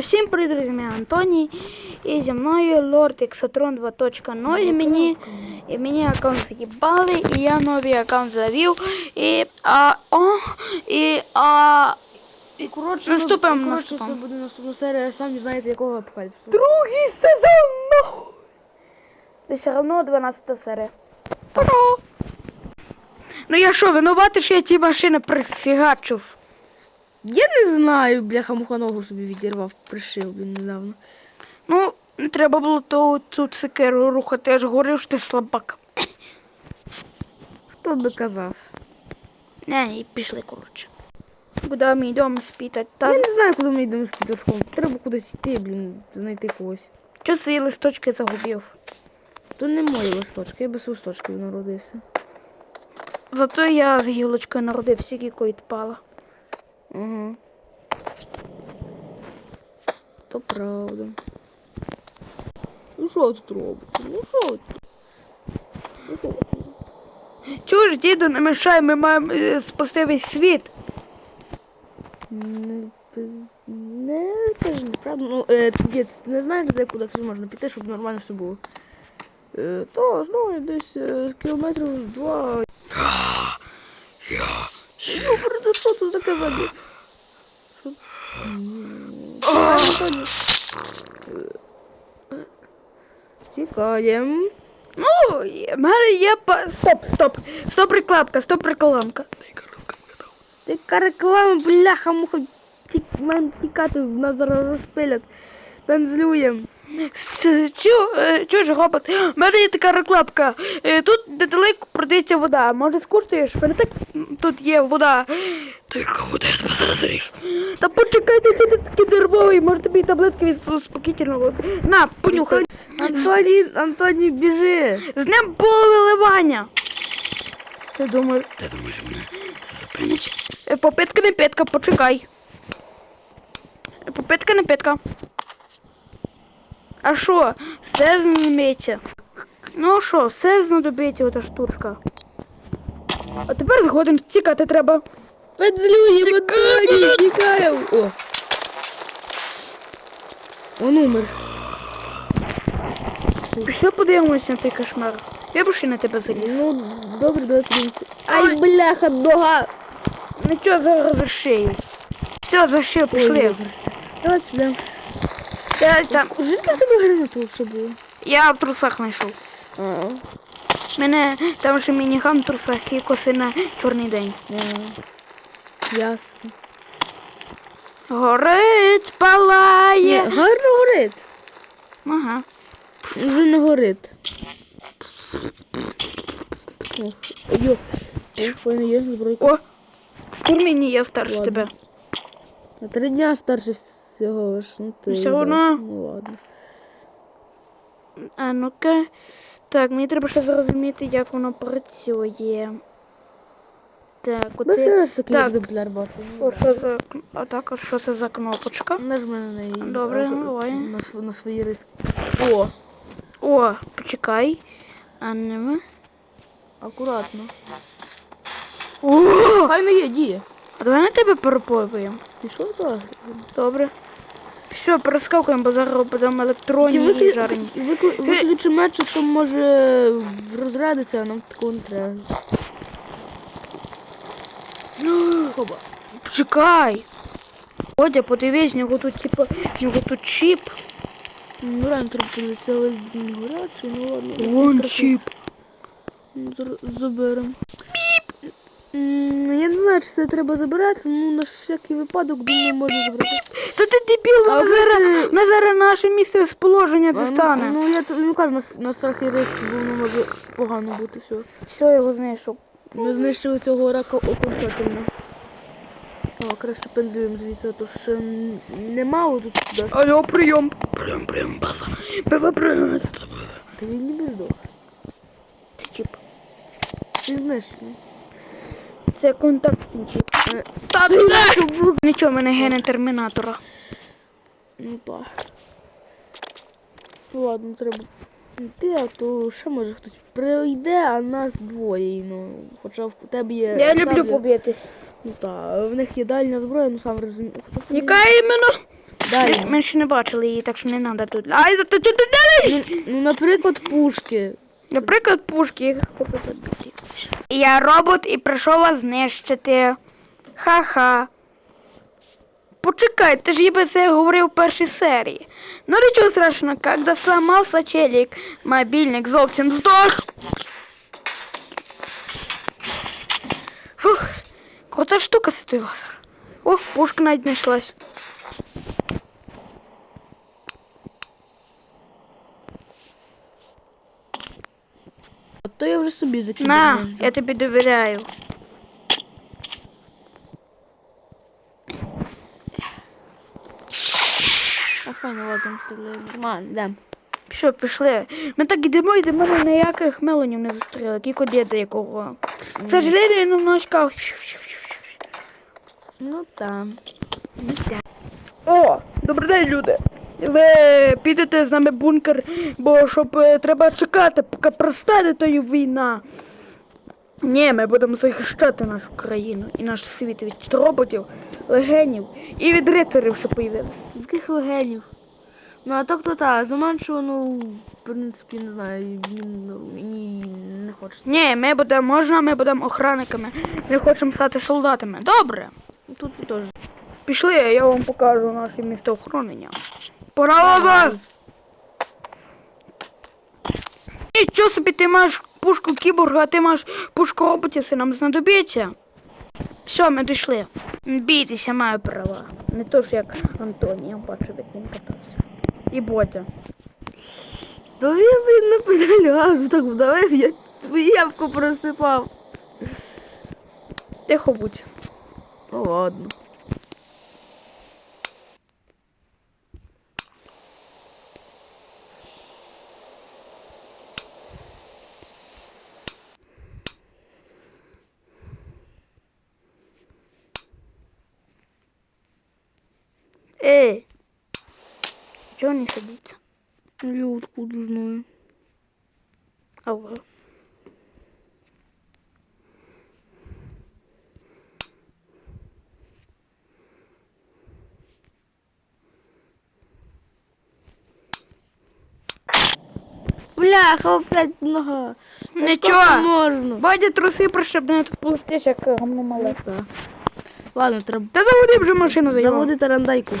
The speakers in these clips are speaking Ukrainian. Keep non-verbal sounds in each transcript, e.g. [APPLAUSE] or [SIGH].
Всім привіт, друзі, я Антоній. І зі мною Lord Exatron 2.0. І мені, і мені аккаунт заїбали, і я новий аккаунт завів. І, а, о, і, а, І коротше, Наступимо, ну, коротше, це буде наступна серія, самі знаєте, якого апокаліпсису. другий сезон! нахуй! І все одно 12 серія. Ура! Ну я що, винуватий, що я ті машини прифігачив? Я не знаю, бляха муха ногу собі відірвав, пришив він недавно. Ну, не треба було ту, цю цикеру рухати, я ж говорив, що ти слабак. Хто би казав? Не, і пішли, коротше. Куди ми йдемо спітати? Та Я не знаю, куди ми йдемо з. Треба кудись йти, блін, знайти когось. що свої листочки загубив? То не мої листочки, я без листочків народився. Зато я з гілочкою народився, якої відпала. Угу. То правда. Ну що тут робите? Ну що тут? Ну що тут? Чого ж діду не мішай, ми маємо е, спасти весь світ. Не, не, це ж неправда. Ну, е, дід, ти не знаєш, де куди це можна піти, щоб нормально все було. Е, то, ну, десь е, кілометрів два. [GASPS] Я. Ну, просто що тут таке забі? Що? М, чекай, Антоні. Е, Чекаємо. Ну, в мене. Стоп, стоп. Стоп рекламка, стоп рекламка. Ти реклама, бляха, муха. Ті, нам тікати, нас зараз розпилять. Е, чу? У мене є така рекламка. Е, Тут недалеко продається вода. Може скуштуєш? Мене так тут є вода. Тільки вода, я тебе зараз ріж. Та почекайте, ти такий нервовий, може тобі таблетки від успокітельного. На, понюхай. Антоні, Антоні, біжи. З днем полевиливання. Ти думаєш? Ти думаєш, мене зупинить? Е, Попитка не питка, почекай. Попитка не питка. А що? Все знадобиться. Ну що, все знадобиться ота штучка. А тепер згоден тікати треба. Пензлюєм, Антоні, тікаємо. О. Он умер. Пішли подивимося на цей кошмар. Я б на тебе заліз. Ну, добре, давай подивимося. Ай, бляха, нога. Нічого зараз за шию. Все, за Ой, пішли. Давай сюди. Я, там, Звідки в тебе гранату все було? я в трусах знайшов. А, Мене там ще мініган в трусах і коси на чорний день. Ясно. Горить, Ні, палає. гарно горить. Ага. Вже не горить. Йо. В мене є збройка. О, Турміні я старше Ладно. тебе. На три дня старше всього ж. Ну, ти, Все одно. Ну ладно. А ну-ка. Так, мені треба ще зрозуміти, як воно працює. Так, Ну, оце. що так. О, що за... А так, а що це за кнопочка? Нажми на неї. Добре, то- давай. На, св- на свої риски. О, О, почекай. А нема. акуратно. О! Хай не є, діє. А давай на тебе перепробуємо. Пішов так? Добре. Все, перескакуємо, бо зараз будемо електронні і жарені. Виключи меч, що може розрядитися, а нам такого не треба. Хоба. Почекай. Водя, подивись, в нього тут типу, в нього тут чіп. Ну треба подивитися, але горячий, ну ладно. Вон чіп. Заберемо. Піп! Я не знаю, чи це треба забирати, ну на всякий випадок думаю, можна забрати. Та ти дебіл, А ми зараз, ти- ми зараз наше місце з положення ну- Ну я т- ну кажу, на, на страх і риск, бо воно може погано бути все. Все, його знайшов. Ми знищили цього рака окончательно. О, краще пензлюємо звідси, а то ще н- немало тут сюди. Алло, прийом. Прийом, прийом, база. Баба, прийом. Та він ніби здох. Це чіп. Він знищений. Це контактний чіп. Е, Та бля! Нічого, мене гени термінатора. Ну так. Ладно, треба йти, а то ще може хтось прийде, а нас двоє. Ну, хоча в тебе є. Я люблю сабля. побитись. Ну так, в них є дальня зброя, ну сам розумію. Яка іменно? Ми, ми ще не бачили її, так що не треба тут. Ай, ти ти далі! Ну, ну, наприклад, пушки. Наприклад, пушки їх забити. Я робот і прийшов вас знищити. Ха-ха. Почекай, ти ж їби це говорив в першій серії. Ну нічого страшного, когда сломався челік, мобільник зовсім здох. Фух, крута штука той лазер. Ох, пушка навіть знайшлась. То я вже собі закидав. На, я тобі довіряю. А файно лазом стріляю. Нормально, йдем. Що, пішли? Ми так ідемо, і до мене ніяких мелонів не зустріли, тільки діда якого. К сожалению, немножко. Ну там. О, добрий день, люди. Ви підете з нами в бункер, бо щоб е, треба чекати, поки простане тою війна. Ні, ми будемо захищати нашу країну і наш світ від роботів, легенів і від рицарів, що появилися. З яких легенів? Ну а так то так, заманчиво, ну, в принципі, не знаю, мені, ну, мені не хочеться. Ні, ми будемо, можна, ми будемо охранниками. Ми хочемо стати солдатами. Добре. Тут теж. Пішли, я вам покажу наше місце охоронення. Пора лаза! Нічого собі ти маєш пушку кіборга, а ти маєш пушку роботів, це нам знадобиться. Все, ми дійшли. Бійтеся, маю права. Не то ж як Антоній, я бачив, як він катався. І Ботя. Він він на педалі так вдавив, я твою явку просипав. Тихо будь. Ну ладно. Ей! Чого не садиться? Я откуда знаю. А ви? Бляха, опять нога. Скільки Нічого. Можна. Бадя труси пришибне, тут плестиш, як гамно мале. Ладно, треба Та заводи вже машину заїхав. заводити рандайку.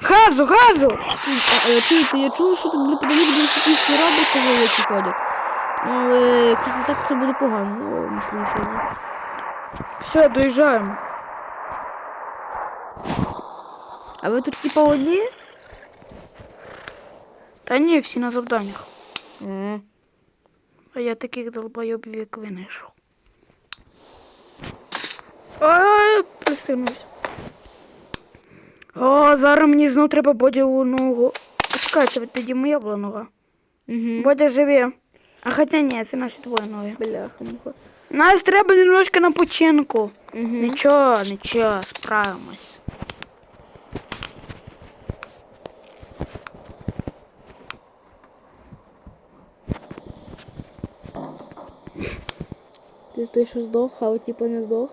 Газу, газу! А, е, Чуєте, я чув, що тут неподалік десь якісь роботи великі ходять. Ну, але якщо так, це буде погано. Приїхали. Все, доїжджаємо. А ви тут типа одні? Та ні, всі на завданнях. Ага. А я таких долбойобів, як ви знайшов. А, пристигнувся. О, зараз мені знов треба Бодяву ногу. Почекай, це тоді моя була нога. Угу. Бодя живе. А хоча ні, це наші твої ноги. Бляха, муха. Нас треба немножко на починку. Угу. Нічого, нічого, справимось. Той, що а от типа не здох.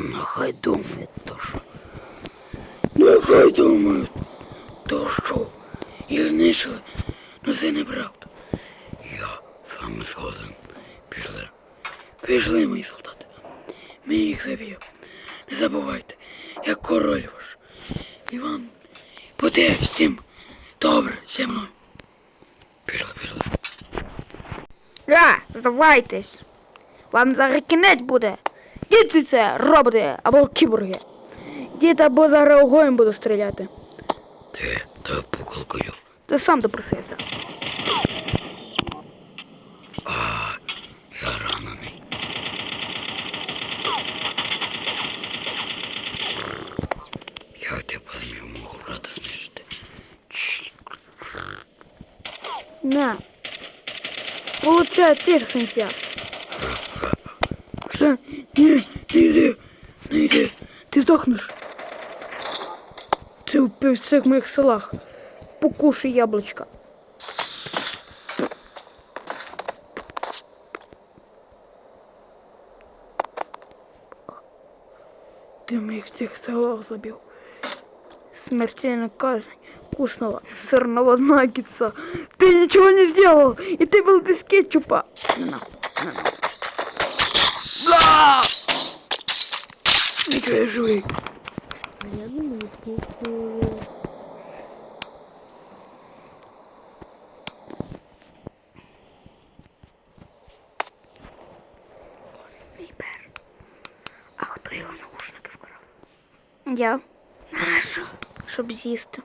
Нехай думають, то що. Нехай думають, то що. Їх знищили. Ну це. Я сам згоден. Пішли. Пішли, мої солдати. Ми їх заб'ємо. Не забувайте, я король ваш. І вам буде всім добре зі мною. Пішли, пішли. А, здавайтесь. Вам зараз кінець буде. Діти це роботи або кіборги. Діти або зараз огонь буду стріляти. Ти та пукалкою. Ти сам допросився. А, я ранений. Як ти посмів мого На. Получай, ти ж сенсія. Не йди, не йди, ти здохнеш. Ти впив в цих моїх селах. Покушай яблучка. Ты моих всех селах забил. Смертельная казнь вкусного сырного наггетса. Ты ничего не сделал, и ты был без кетчупа. На на. Бла! Ничего, я живый. Я думаю. А хто його наушники вкрав? Я. Нащо? Щоб з'їсти.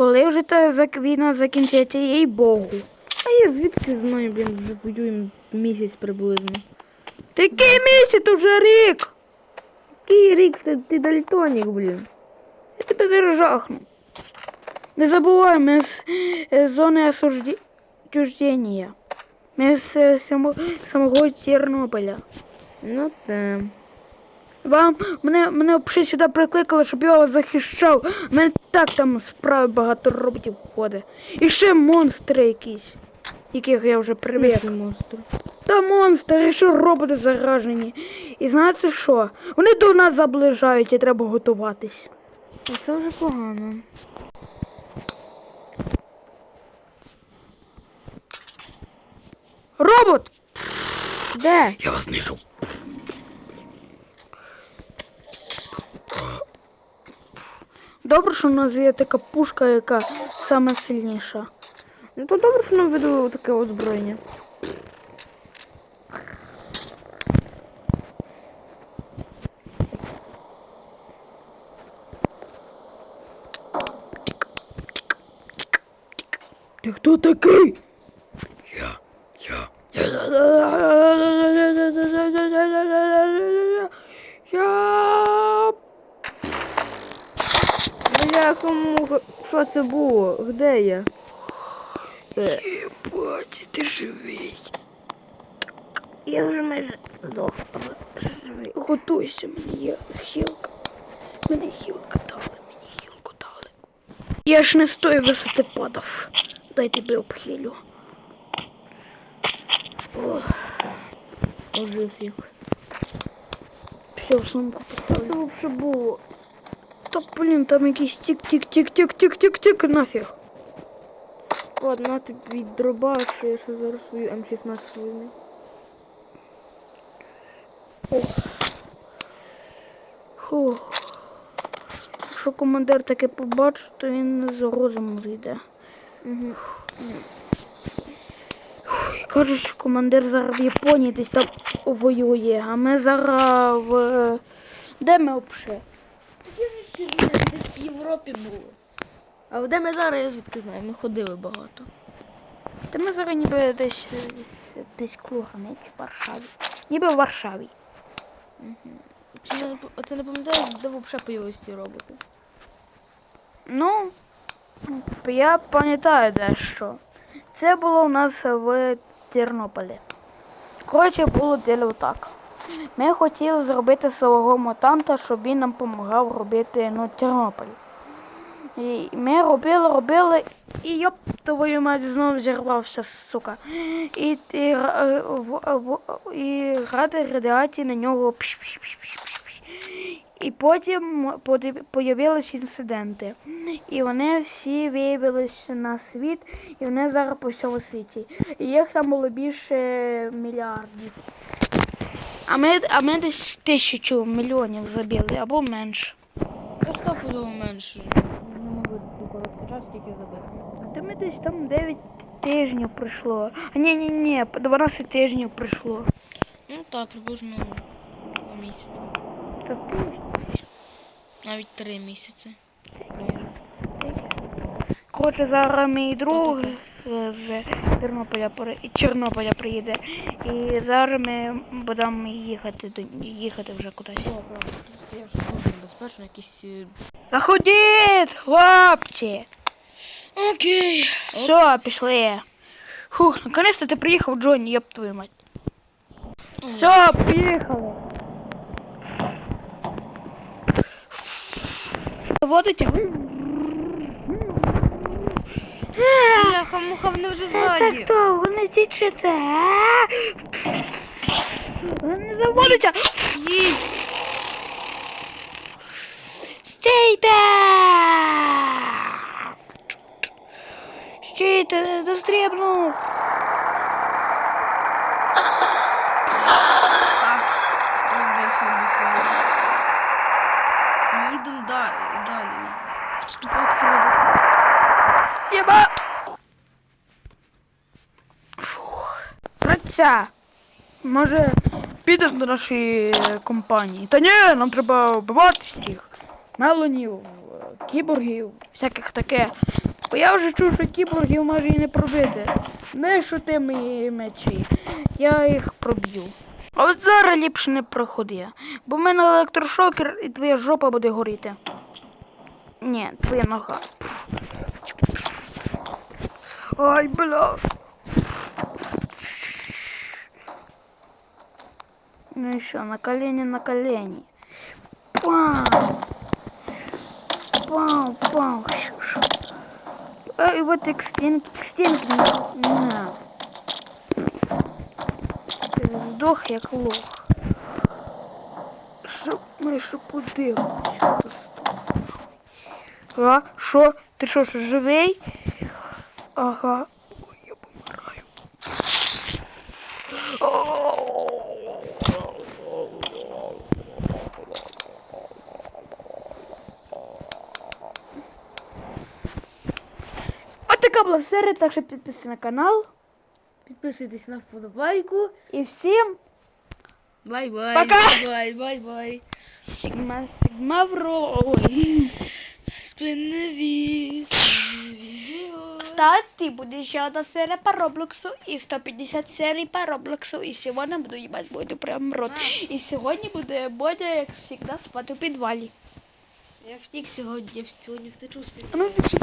Коли вже та війна закінчиться, їй Богу. А я звідки знаю, блін, вже воюємо місяць приблизно. Такий місяць уже рік. Який рік ти, ти дальтонік, блін. Я тебе зараз жахну. Не забувай, ми з е, зони осужді... Ми з е, само... самого Тернополя. Ну те. Вам мене, мене взагалі сюди прикликали, щоб я вас захищав. У мене так там справи багато роботів ходить. І ще монстри якісь, яких я вже привик. Який монстр. Та монстри, і що роботи заражені. І знаєте що? Вони до нас заближають і треба готуватись. Це вже погано. Робот! Де? Я вас знайшов. Добре, що в нас є така пушка, яка саме сильніша. Ну то добре, що нам видали таке озброєння. Ти хто такий? Я, я, я. [LAUGHS] Я... Бляха-муха, що це було? Де я? Єбать, ти живий. Я вже майже здох, але живий. Готуйся, мені є хілка. Мені хілка дали, мені хілку дали. Я ж не з тої висоти падав. Дай тебе обхилю. О, Ожив їх. все, в сумку поставлю. це взагалі було? Та блін, там якийсь тік-тік-тік-тік-тік-тік-тік нафіг. Ладно, на тобі дробаш, я ще зараз свою М16 візьму. Фух. Якщо командир таке побачить, то він з розуму. Угу. Кажуть, що командир зараз в Японії десь там воює, а ми зараз в. е, Де ми взагалі? Десь в Європі було. А де ми зараз, я звідки знаю, ми ходили багато. Та ми зараз ніби десь десь, круганець в Варшаві. Ніби в Варшаві. Угу. А ти не пам'ятаєш, де взагалі появились ті роботи? Ну, я пам'ятаю дещо. Це було у нас в Тернополі. Коротше, було діло так. Ми хотіли зробити свого мутанта, щоб він нам допомагав робити ну, Тернополь. І ми робили, робили, і йоп, твою мать знову зірвався, сука. І, і, в- в- і грати радіації на нього. І потім появились інциденти. І вони всі виявилися на світ, і вони зараз по всьому світі. І їх там було більше мільярдів. А ми, а ми десь тисячу мільйонів забили або менше. Я стопудово менше. Не могли таку коротку час тільки забити. Та ми десь там 9 тижнів пройшло. А ні, ні, ні, 12 тижнів пройшло. Ну так, приблизно два місяці. Та тиждень. Навіть три місяці. Коротше, зараз мій друг з Тернополя Чорнобиля приїде. І зараз ми будемо їхати до їхати вже кудись. О, правда, тут вже дуже небезпечно, якісь... е, Заходіть, хлопці! Окей. Все, пішли. Фух, наконец-то ти приїхав, Джонні, ёб твою мать. Все, поїхали. Водите? Бляха, муха, вони вже Так довго не тічете? Ви Не заводиться. Стійте! Стійте, дострібну. Розбився ми свої. Їдемо далі, далі. Вступати треба. Єба! Фух. Праця. Може, підемо до нашої компанії. Та ні, нам треба вбивати всіх. Мелонів, кіборгів, всяких таке. Бо я вже чув, що кіборгів може і не пробити. Не що ти мої мечі. Я їх проб'ю. А от зараз ліпше не проходи. Бо в мене електрошокер і твоя жопа буде горіти. Ні, твоя нога. Ай, бля. Ну еще, на колени, на колени. Пам. Пам, пам. А, и вот к стенке, к стенке. На. на. Ти Здох як лох. Що ми що подивимося? А, що? Ти що, що живий? Ага. Така була серія, так що підписуйтесь на канал. Підписуйтесь на вподобайку. І всім Бай-бай. Пока. Бай, бай-бай. Сігма, Сігма Ой. Спинневі, відео. Кстати, будет еще одна серия по Роблоксу и 150 серий по Роблоксу. И сегодня буду ебать Бодю прям рот. І сьогодні буде Бодя, як завжди, спати у підвалі. Я втік сьогодні, я сьогодні втечу з Ну, що?